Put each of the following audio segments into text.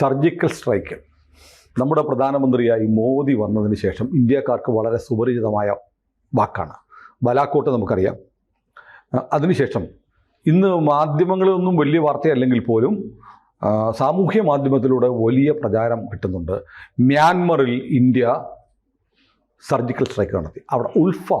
Surgical strike. നമ്മുടെ പ്രധാനമന്ത്രിയായി മോദി വന്നതിന് ശേഷം ഇന്ത്യക്കാർക്ക് വളരെ സുപരിചിതമായ വാക്കാണ്. ബലാക്കോട്ട് നമുക്കറിയാം. അതിനുശേഷം ഇന്ന് മാധ്യമങ്ങളിലൊന്നും വലിയ വാർത്തയല്ലെങ്കിൽ പോലും സാമൂഹ്യ മാധ്യമത്തിലൂടെ വലിയ പ്രചാരം കിട്ടുന്നുണ്ട്. മ്യാൻമറിൽ ഇന്ത്യ സർജിക്കൽ സ്ട്രൈക്ക് നടത്തി. അവിടെ ഉൾഫ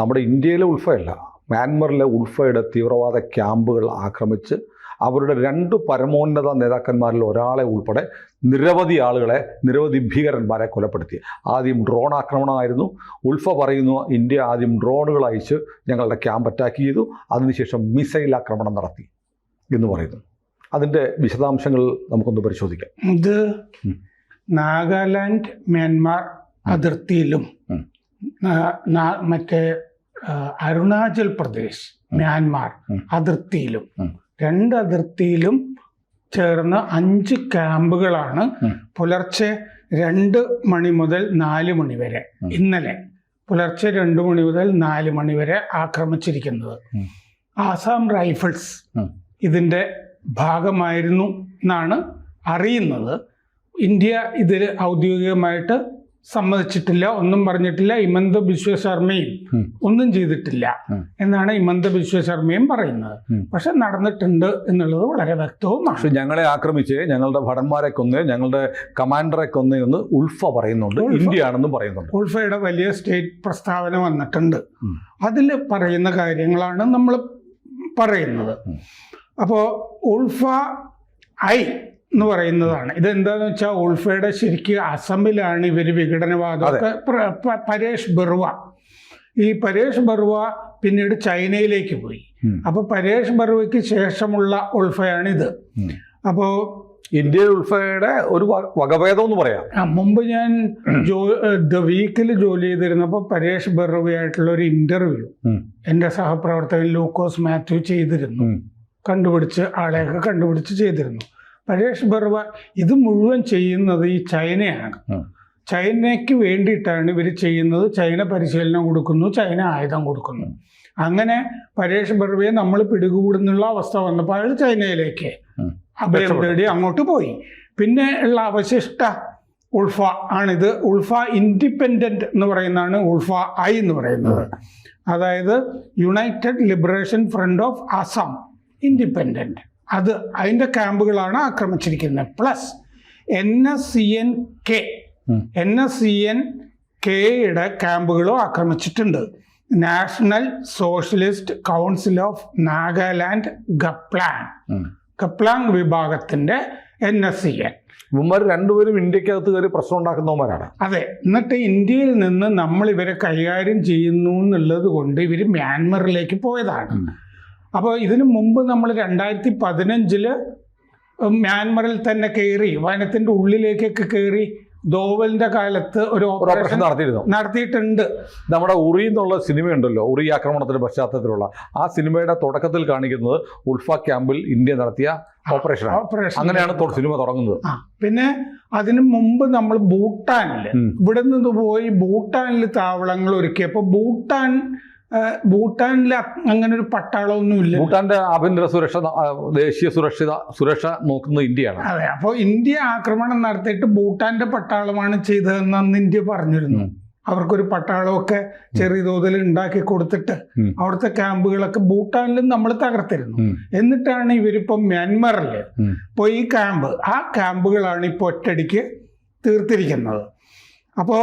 നമ്മുടെ ഇന്ത്യയിലെ ഉൾഫയല്ല മ്യാൻമറിലെ ഉൾഫയുടെ തീവ്രവാദ ക്യാമ്പുകൾ ആക്രമിച്ച് അവരുടെ രണ്ട് പരമോന്നത നേതാക്കന്മാരിൽ ഒരാളെ ഉൾപ്പെടെ നിരവധി ആളുകളെ നിരവധി ഭീകരന്മാരെ കൊലപ്പെടുത്തി. ആദ്യം ഡ്രോൺ ആക്രമണമായിരുന്നു. ഉൾഫ പറയുന്നു ഇന്ത്യ ആദ്യം ഡ്രോണുകൾ അയച്ച് ഞങ്ങളുടെ ക്യാമ്പ് അറ്റാക്ക് ചെയ്തു. അതിനുശേഷം മിസൈൽ ആക്രമണം നടത്തി. എന്ന് പറയുന്നു. അതിന്റെ വിശദാംശങ്ങൾ നമുക്കൊന്ന് പരിശോധിക്കാം. ഇത് നാഗാലാൻഡ് മ്യാൻമാർ അതിർത്തിയിലും മറ്റേ അരുണാചൽ പ്രദേശ് മ്യാൻമാർ അതിർത്തിയിലും. രണ്ട് അതിർത്തിയിലും ചേർന്ന് അഞ്ച് ക്യാമ്പുകളാണ്. പുലർച്ചെ രണ്ട് മണി മുതൽ നാല് മണി വരെ ഇന്നലെ പുലർച്ചെ രണ്ട് മണി മുതൽ നാല് മണി വരെ ആക്രമിച്ചിരിക്കുന്നത്. ആസാം റൈഫിൾസ് ഇതിന്റെ ഭാഗമായിരുന്നു എന്നാണ് അറിയുന്നത് ഇന്ത്യ ഇതിൽ ഔദ്യോഗികമായിട്ട് സമ്മതിച്ചിട്ടില്ല ഒന്നും പറഞ്ഞിട്ടില്ല ഹിമന്ത ബിശ്വ ശർമ്മയും ഒന്നും ചെയ്തിട്ടില്ല എന്നാണ് ഹിമന്ത ബിശ്വ ശർമ്മയും പറയുന്നത്. പക്ഷെ നടന്നിട്ടുണ്ട് എന്നുള്ളത് വളരെ വ്യക്തവുമാണ്. പക്ഷെ ഞങ്ങളെ ആക്രമിച്ച് ഞങ്ങളുടെ ഭടന്മാരെ കൊന്ന് ഞങ്ങളുടെ കമാൻഡറെ കൊന്ന് എന്ന് ഉൾഫ പറയുന്നുണ്ട്. ഇന്ത്യ ആണെന്നും പറയുന്നുണ്ട്. ഉൾഫയുടെ വലിയ സ്റ്റേറ്റ് പ്രസ്താവന വന്നിട്ടുണ്ട്. അതിൽ പറയുന്ന കാര്യങ്ങളാണ് നമ്മൾ പറയുന്നത്. അപ്പോൾ ഉൾഫ ഐ എന്ന് പറയുന്നതാണ്. ഇതെന്താന്ന് വെച്ചാൽ ഉൾഫയുടെ ശരിക്ക് അസമിലാണ് ഇവർ വിഘടനവാദമൊക്കെ പരേഷ് ബറുവ. ഈ പരേഷ് ബറുവ പിന്നീട് ചൈനയിലേക്ക് പോയി. അപ്പൊ അപ്പോൾ പരേഷ് ബറുവയ്ക്ക് ശേഷമുള്ള ഉൾഫയാണിത്. ഇത് അപ്പോൾ ഇന്ത്യൻ ഉൾഫയുടെ ഒരു വകഭേദം എന്ന് പറയാം. മുമ്പ് ഞാൻ ജോ ദ വീക്കിൽ ജോലി ചെയ്തിരുന്നപ്പോൾ പരേഷ് ബറുവയായിട്ടുള്ള ഒരു ഇന്റർവ്യൂ എന്റെ എന്റെ സഹപ്രവർത്തകൻ ലൂക്കോസ് മാത്യു ചെയ്തിരുന്നു. കണ്ടുപിടിച്ച് ആളെയൊക്കെ കണ്ടുപിടിച്ച് ചെയ്തിരുന്നു. പരേഷ് ബർവ ഇത് മുഴുവൻ ചെയ്യുന്നത് ഈ ചൈനയാണ്. ചൈനയ്ക്ക് വേണ്ടിയിട്ടാണ് ഇവർ ചെയ്യുന്നത്. ചൈന പരിശീലനം കൊടുക്കുന്നു ചൈന ആയുധം കൊടുക്കുന്നു. അങ്ങനെ പരേഷ് ബർവയെ നമ്മൾ പിടികൂടുന്നുള്ള അവസ്ഥ വന്നപ്പോൾ അയാൾ ചൈനയിലേക്ക്. അഭയം തേടി അങ്ങോട്ട് പോയി. പിന്നെ ഉള്ള അവശിഷ്ട ഉൾഫ ആണിത്. ഉൾഫ ഇൻഡിപെൻഡന്റ് എന്ന് പറയുന്നതാണ് ഉൾഫ ഐ എന്ന് പറയുന്നത്. അതായത് united liberation front of Assam independent. അത് അതിന്റെ ക്യാമ്പുകളാണ് ആക്രമിച്ചിരിക്കുന്നത്. Plus N S C N K. N S C N കെയുടെ ക്യാമ്പുകളും ആക്രമിച്ചിട്ടുണ്ട്. National socialist council of Nagaland ഗപ്ലാൻ ഉം. കപ്ലാങ് വിഭാഗത്തിന്റെ എൻ എസ് സി എൻ ഇവന്മാർ രണ്ടുപേരും ഇന്ത്യക്കകത്ത് കയറി പ്രശ്നം ഉണ്ടാക്കുന്നവന്മാരാണ്. അതെ എന്നിട്ട് ഇന്ത്യയിൽ നിന്ന് നമ്മൾ ഇവരെ കൈകാര്യം ചെയ്യുന്നു എന്നുള്ളത് കൊണ്ട് ഇവർ മ്യാൻമറിലേക്ക് പോയതാണ്. അപ്പോൾ ഇതിനു മുമ്പ് നമ്മൾ രണ്ടായിരത്തി പതിനഞ്ചിൽ മ്യാൻമറിൽ തന്നെ കയറി വനത്തിന്റെ ഉള്ളിലേക്കൊക്കെ കയറി ദോവലിന്റെ കാലത്ത് ഒരു ഓപ്പറേഷൻ ഓപ്പറേഷൻ നടത്തിയിരുന്നു. നടത്തിയിട്ടുണ്ട്. നമ്മുടെ ഉറി എന്നുള്ള സിനിമയുണ്ടല്ലോ ഉറി ആക്രമണത്തിന്റെ പശ്ചാത്തലത്തിലുള്ള. ആ സിനിമയുടെ തുടക്കത്തിൽ കാണിക്കുന്നത് ഉൾഫ ക്യാമ്പിൽ ഇന്ത്യ നടത്തിയ ഓപ്പറേഷനാണ് ഓപ്പറേഷൻ അങ്ങനെയാണ് സിനിമ തുടങ്ങുന്നത്. പിന്നെ അതിനു മുമ്പ് നമ്മൾ ഭൂട്ടാനിൽ. ഇവിടെ നിന്ന് പോയി ഭൂട്ടാനിൽ താവളങ്ങൾ ഒരുക്കിയപ്പോൾ ഭൂട്ടാൻ ഭൂട്ടാനിൽ അങ്ങനെ ഒരു പട്ടാളമൊന്നും ഇല്ല ഭൂട്ടാന്റെ ആഭ്യന്തര സുരക്ഷ ദേശീയ സുരക്ഷിത സുരക്ഷ നോക്കുന്നത് ഇന്ത്യയാണ് അതെ അപ്പോൾ ഇന്ത്യ ആക്രമണം നടത്തിയിട്ട് ഭൂട്ടാന്റെ പട്ടാളമാണ് ചെയ്തതെന്ന് അന്ന് ഇന്ത്യ പറഞ്ഞിരുന്നു. അവർക്കൊരു പട്ടാളമൊക്കെ ചെറിയ തോതിൽ ഉണ്ടാക്കി കൊടുത്തിട്ട്. അവിടുത്തെ ക്യാമ്പുകളൊക്കെ ഭൂട്ടാനിലും നമ്മൾ തകർത്തിരുന്നു. എന്നിട്ടാണ് ഇവരിപ്പം മ്യാൻമറിൽ. ഇപ്പോൾ ഈ ക്യാമ്പ് ആ ക്യാമ്പുകളാണ് ഇപ്പോൾ ഒറ്റടിക്ക് തീർത്തിരിക്കുന്നത് അപ്പോൾ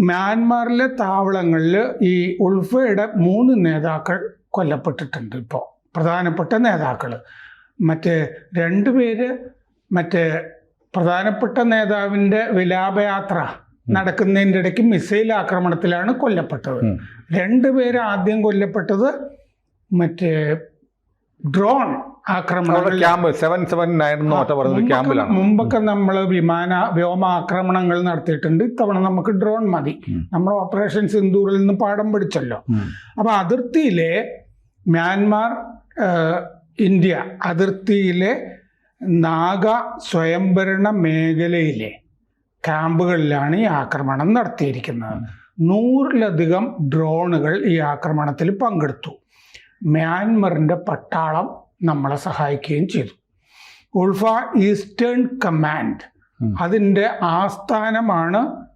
മ്യാൻമാറിലെ താവളങ്ങളിൽ ഈ ഉൾഫയുടെ മൂന്ന് നേതാക്കൾ കൊല്ലപ്പെട്ടിട്ടുണ്ട് ഇപ്പോൾ പ്രധാനപ്പെട്ട നേതാക്കൾ മറ്റേ രണ്ട് പേര് മറ്റേ പ്രധാനപ്പെട്ട നേതാവിന്റെ വിലാപയാത്ര നടക്കുന്നതിന്റെ ഇടയ്ക്ക് മിസൈൽ ആക്രമണത്തിലാണ് കൊല്ലപ്പെട്ടത്. രണ്ട് പേര് ആദ്യം കൊല്ലപ്പെട്ടത് മറ്റേ ഡ്രോൺ അവിടെ ക്യാമ്പ് സെവൻ സെവൻ നയൻ എന്നോ ക്യാമ്പിലാണ്. മുമ്പൊക്കെ നമ്മൾ വിമാന വ്യോമ ആക്രമണങ്ങൾ നടത്തിയിട്ടുണ്ട്. ഇത്തവണ നമുക്ക് ഡ്രോൺ മതി. നമ്മൾ ഓപ്പറേഷൻ സിന്ദൂറിൽ നിന്ന് പാഠം പഠിച്ചല്ലോ. അപ്പോൾ അപ്പൊ അതിർത്തിയിലെ മ്യാൻമാർ ഇന്ത്യ അതിർത്തിയിലെ നാഗ സ്വയംഭരണ മേഖലയിലെ ക്യാമ്പുകളിലാണ് ഈ ആക്രമണം നടത്തിയിരിക്കുന്നത്. നൂറിലധികം ഡ്രോണുകൾ ഈ ആക്രമണത്തിൽ പങ്കെടുത്തു. മ്യാൻമറിന്റെ പട്ടാളം നമ്മളെ സഹായിക്കുകയും ചെയ്തു. ULFA eastern command. അതിന്റെ ആസ്ഥാനമാണ്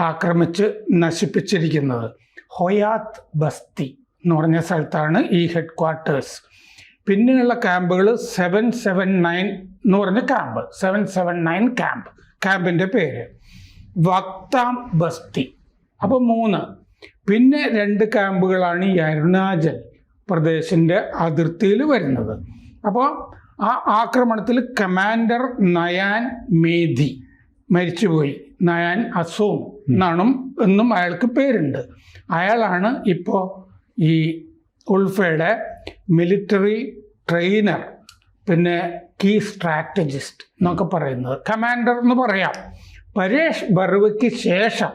ആക്രമിച്ച് നശിപ്പിച്ചിരിക്കുന്നത്. ഹൊയാത്ത് ബസ്തി എന്ന് പറഞ്ഞ സ്ഥലത്താണ് ഈ ഹെഡ് ക്വാർട്ടേഴ്സ് പിന്നെയുള്ള ക്യാമ്പുകൾ സെവൻ സെവൻ നയൻ എന്ന് പറഞ്ഞ camp. Seven seven nine camp ക്യാമ്പിന്റെ പേര്. വക്താം ബസ്തി. അപ്പോൾ മൂന്ന്. പിന്നെ രണ്ട് ക്യാമ്പുകളാണ് ഈ അരുണാചൽ പ്രദേശിന്റെ അതിർത്തിയിൽ വരുന്നത്. അപ്പോൾ ആ ആക്രമണത്തിൽ കമാൻഡർ നയാൻ മേധി മരിച്ചുപോയി. നയാൻ അസോം എന്നാണ് എന്നും അയാൾക്ക് പേരുണ്ട്. അയാളാണ് ഇപ്പോൾ ഈ ഉൾഫയുടെ മിലിറ്ററി ട്രെയിനർ പിന്നെ കീ സ്ട്രാറ്റജിസ്റ്റ് എന്നൊക്കെ പറയുന്നത്. കമാൻഡർ എന്ന് പറയാം. പരേഷ് ബർവയ്ക്ക് ശേഷം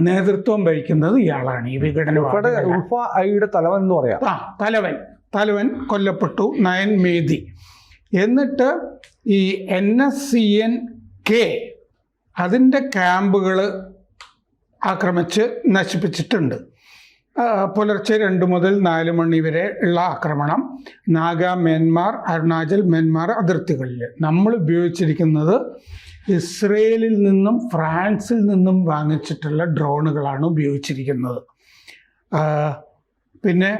നേതൃത്വം വഹിക്കുന്നത് ഇയാളാണ്. ഈ ഉൾഫയുടെ ഉൾഫ ഐയുടെ തലവൻ എന്ന് പറയാം. ആ തലവൻ. തലവൻ കൊല്ലപ്പെട്ടു നയൻ മേധി. എന്നിട്ട് ഈ N S C N K അതിന്റെ ക്യാമ്പുകൾ ആക്രമിച്ച് നശിപ്പിച്ചിട്ടുണ്ട്. പുലർച്ചെ രണ്ട് മുതൽ നാല് മണി വരെ ഉള്ള ആക്രമണം. നാഗ മ്യാൻമാർ അരുണാചൽ മ്യാൻമാർ അതിർത്തികളിൽ നമ്മൾ ഉപയോഗിച്ചിരിക്കുന്നത് ഇസ്രയേലിൽ നിന്നും ഫ്രാൻസിൽ നിന്നും വാങ്ങിച്ചിട്ടുള്ള ഡ്രോണുകളാണ് ഉപയോഗിച്ചിരിക്കുന്നത്. പിന്നെ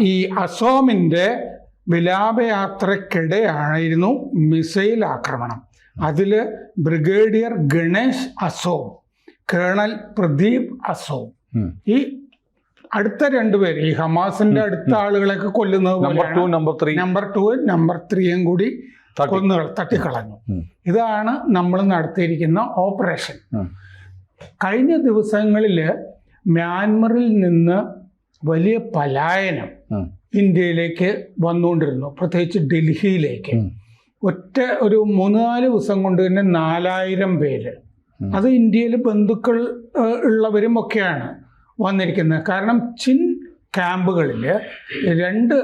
ഈ അസോമിന്റെ വിലാപയാത്രക്കിടെയായിരുന്നു മിസൈൽ ആക്രമണം. അതിൽ ബ്രിഗേഡിയർ ഗണേഷ് അസോം കേണൽ പ്രദീപ് അസോം. ഈ അടുത്ത രണ്ടുപേര് ഈ ഹമാസിന്റെ അടുത്ത ആളുകളെയൊക്കെ കൊല്ലുന്നത് number two number three number two number ത്രീയും കൂടി. കൊന്നു തട്ടിക്കളഞ്ഞു. ഇതാണ് നമ്മൾ നടത്തിയിരിക്കുന്ന ഓപ്പറേഷൻ. കഴിഞ്ഞ ദിവസങ്ങളിൽ മ്യാൻമറിൽ നിന്ന് വലിയ പലായനം ഇന്ത്യയിലേക്ക് വന്നുകൊണ്ടിരുന്നു. പ്രത്യേകിച്ച് ഡൽഹിയിലേക്ക്. ഒറ്റ ഒരു മൂന്ന് നാല് ദിവസം കൊണ്ട് തന്നെ നാലായിരം പേര്. അത് ഇന്ത്യയിൽ ബന്ധുക്കൾ ഉള്ളവരും ഒക്കെയാണ് വന്നിരിക്കുന്നത്. കാരണം ചിൻ ക്യാമ്പുകളിൽ രണ്ട്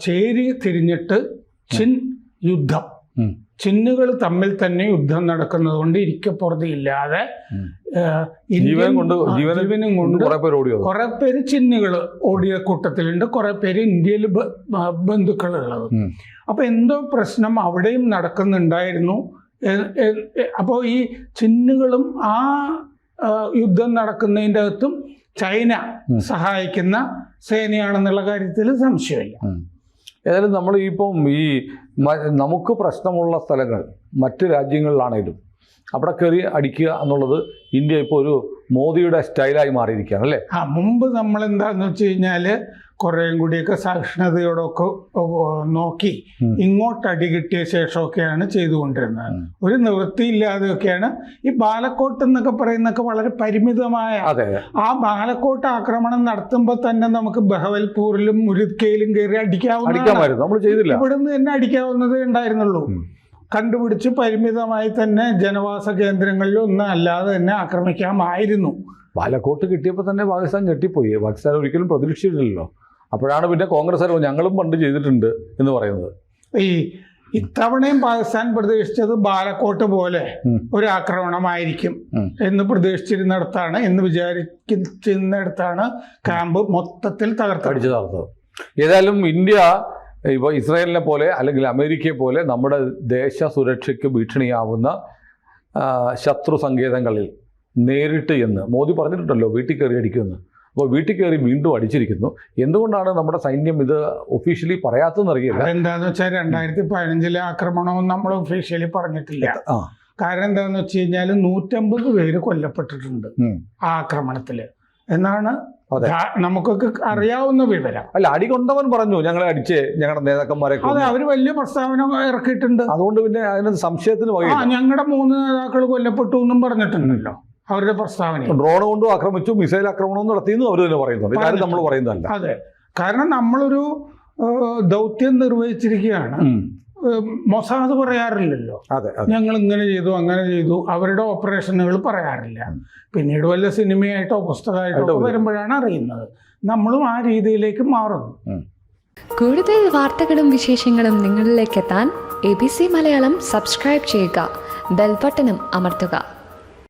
ചേരി തിരിഞ്ഞിട്ട് ചിൻ യുദ്ധം. ചിന്നുകൾ തമ്മിൽ തന്നെ യുദ്ധം നടക്കുന്നത് കൊണ്ട് ഇരിക്കപ്പുറത്ത് ഇല്ലാതെ കൊണ്ട് ജീവനും കൊണ്ട് കുറെ പേര് ചിന്നുകൾ ഓടിയ കൂട്ടത്തിലുണ്ട് കുറെ പേര് ഇന്ത്യയിൽ ബന്ധുക്കളുള്ളത്. ഉള്ളത് അപ്പോൾ എന്തോ പ്രശ്നം അവിടെയും നടക്കുന്നുണ്ടായിരുന്നു. അപ്പോൾ ഈ ചിന്നുകളും ആ യുദ്ധം നടക്കുന്നതിന്റെ അകത്തും ചൈന സഹായിക്കുന്ന സേനയാണെന്നുള്ള കാര്യത്തിൽ സംശയമില്ല. ഏതായാലും നമ്മൾ ഇപ്പം ഈ നമുക്ക് പ്രശ്നമുള്ള സ്ഥലങ്ങൾ മറ്റ് രാജ്യങ്ങളിലാണേലും അവിടെ കയറി അടിക്കുക എന്നുള്ളത് ഇന്ത്യ ഇപ്പോൾ ഒരു മോദിയുടെ സ്റ്റൈലായി മാറിയിരിക്കുകയാണ് അല്ലേ? ആ മുമ്പ് നമ്മൾ എന്താന്ന് വെച്ച് കഴിഞ്ഞാൽ കുറേയും കൂടിയൊക്കെ സഹിഷ്ണുതയോടൊക്കെ നോക്കി ഇങ്ങോട്ട് അടി കിട്ടിയ ശേഷമൊക്കെയാണ് ചെയ്തുകൊണ്ടിരുന്നത്. ഒരു നിവൃത്തിയില്ലാതെയൊക്കെയാണ് ഈ ബാലക്കോട്ട് എന്നൊക്കെ പറയുന്നൊക്കെ വളരെ പരിമിതമായ ആ ബാലക്കോട്ട് ആക്രമണം നടത്തുമ്പോൾ തന്നെ നമുക്ക് ബഹവൽപൂരിലും മുരുക്കയിലും കയറി അടിക്കാവുന്ന ഇവിടുന്ന് തന്നെ അടിക്കാവുന്നതേ ഉണ്ടായിരുന്നുള്ളൂ. കണ്ടുപിടിച്ച് പരിമിതമായി തന്നെ ജനവാസ കേന്ദ്രങ്ങളിൽ ഒന്നും അല്ലാതെ തന്നെ ആക്രമിക്കാമായിരുന്നു. ബാലക്കോട്ട് കിട്ടിയപ്പോൾ തന്നെ പാകിസ്ഥാൻ ഞെട്ടിപ്പോയി. പാകിസ്ഥാൻ ഒരിക്കലും പ്രതീക്ഷിച്ചിട്ടില്ലല്ലോ അപ്പോഴാണ് പിന്നെ കോൺഗ്രസ് അറിവ് ഞങ്ങളും പണ്ട് ചെയ്തിട്ടുണ്ട് എന്ന് പറയുന്നത്. ഈ ഇത്തവണയും പാകിസ്ഥാൻ പ്രതീക്ഷിച്ചത് ബാലക്കോട്ട് പോലെ ഒരു ആക്രമണമായിരിക്കും എന്ന് പ്രതീക്ഷിച്ചിരുന്നിടത്താണ് എന്ന് വിചാരിച്ചിരുന്നിടത്താണ് ക്യാമ്പ് മൊത്തത്തിൽ തകർത്തടിച്ചു തകർത്തത്. ഏതായാലും ഇന്ത്യ ഇപ്പോൾ ഇസ്രയേലിനെ പോലെ അല്ലെങ്കിൽ അമേരിക്കയെ പോലെ നമ്മുടെ ദേശ സുരക്ഷയ്ക്ക് ഭീഷണിയാവുന്ന ശത്രു സങ്കേതങ്ങളിൽ നേരിട്ട് എന്ന് മോദി പറഞ്ഞിട്ടുണ്ടല്ലോ വീട്ടിൽ കയറി അടിക്കുമെന്ന്. അപ്പോൾ വീട്ടിൽ കയറി വീണ്ടും അടിച്ചിരിക്കുന്നു. എന്തുകൊണ്ടാണ് നമ്മുടെ സൈന്യം ഇത് ഒഫീഷ്യലി പറയാത്തതെന്ന് അറിയില്ല? അതെന്താന്ന് വെച്ചാൽ രണ്ടായിരത്തി പതിനഞ്ചിലെ ആക്രമണവും നമ്മൾ ഒഫീഷ്യലി പറഞ്ഞിട്ടില്ല. കാരണം എന്താണെന്ന് വെച്ച് കഴിഞ്ഞാൽ നൂറ്റമ്പത് പേര് കൊല്ലപ്പെട്ടിട്ടുണ്ട്. ആ ആക്രമണത്തിൽ എന്നാണ് നമുക്കൊക്കെ അറിയാവുന്ന വിവരം. അല്ല അടി കൊണ്ടവൻ പറഞ്ഞു ഞങ്ങളെ അടിച്ച് ഞങ്ങളുടെ നേതാക്കന്മാരെ അതെ. അവർ വലിയ പ്രസ്താവന ഇറക്കിയിട്ടുണ്ട്. അതുകൊണ്ട് പിന്നെ അതിന് സംശയത്തിന് ഞങ്ങളുടെ മൂന്ന് നേതാക്കൾ കൊല്ലപ്പെട്ടു എന്നും പറഞ്ഞിട്ടുണ്ടല്ലോ. അവരുടെ പ്രസ്താവന ഡ്രോൺ കൊണ്ടും ആക്രമിച്ചു മിസൈൽ ആക്രമണവും നടത്തിയെന്നും അവർ തന്നെ പറയുന്നുണ്ട്. കാര്യം നമ്മൾ പറയുന്നതല്ല. അതെ. കാരണം നമ്മളൊരു ദൗത്യം നിർവഹിച്ചിരിക്കുകയാണ്. മൊസാദ് പറയാറില്ലല്ലോ. ഞങ്ങൾ ഇങ്ങനെ ചെയ്തു അങ്ങനെ ചെയ്തു. അവരുടെ ഓപ്പറേഷനുകൾ പറയാറില്ല. പിന്നീട് വല്ല സിനിമയായിട്ടോ പുസ്തകമായിട്ടോ വരുമ്പോഴാണ് അറിയുന്നത്. നമ്മളും ആ രീതിയിലേക്ക് മാറുന്നു. കൂടുതൽ വാർത്തകളും വിശേഷങ്ങളും നിങ്ങളിലേക്ക് എത്താൻ A B C Malayalam subscribe ചെയ്യുക. ബെൽബട്ടനും അമർത്തുക.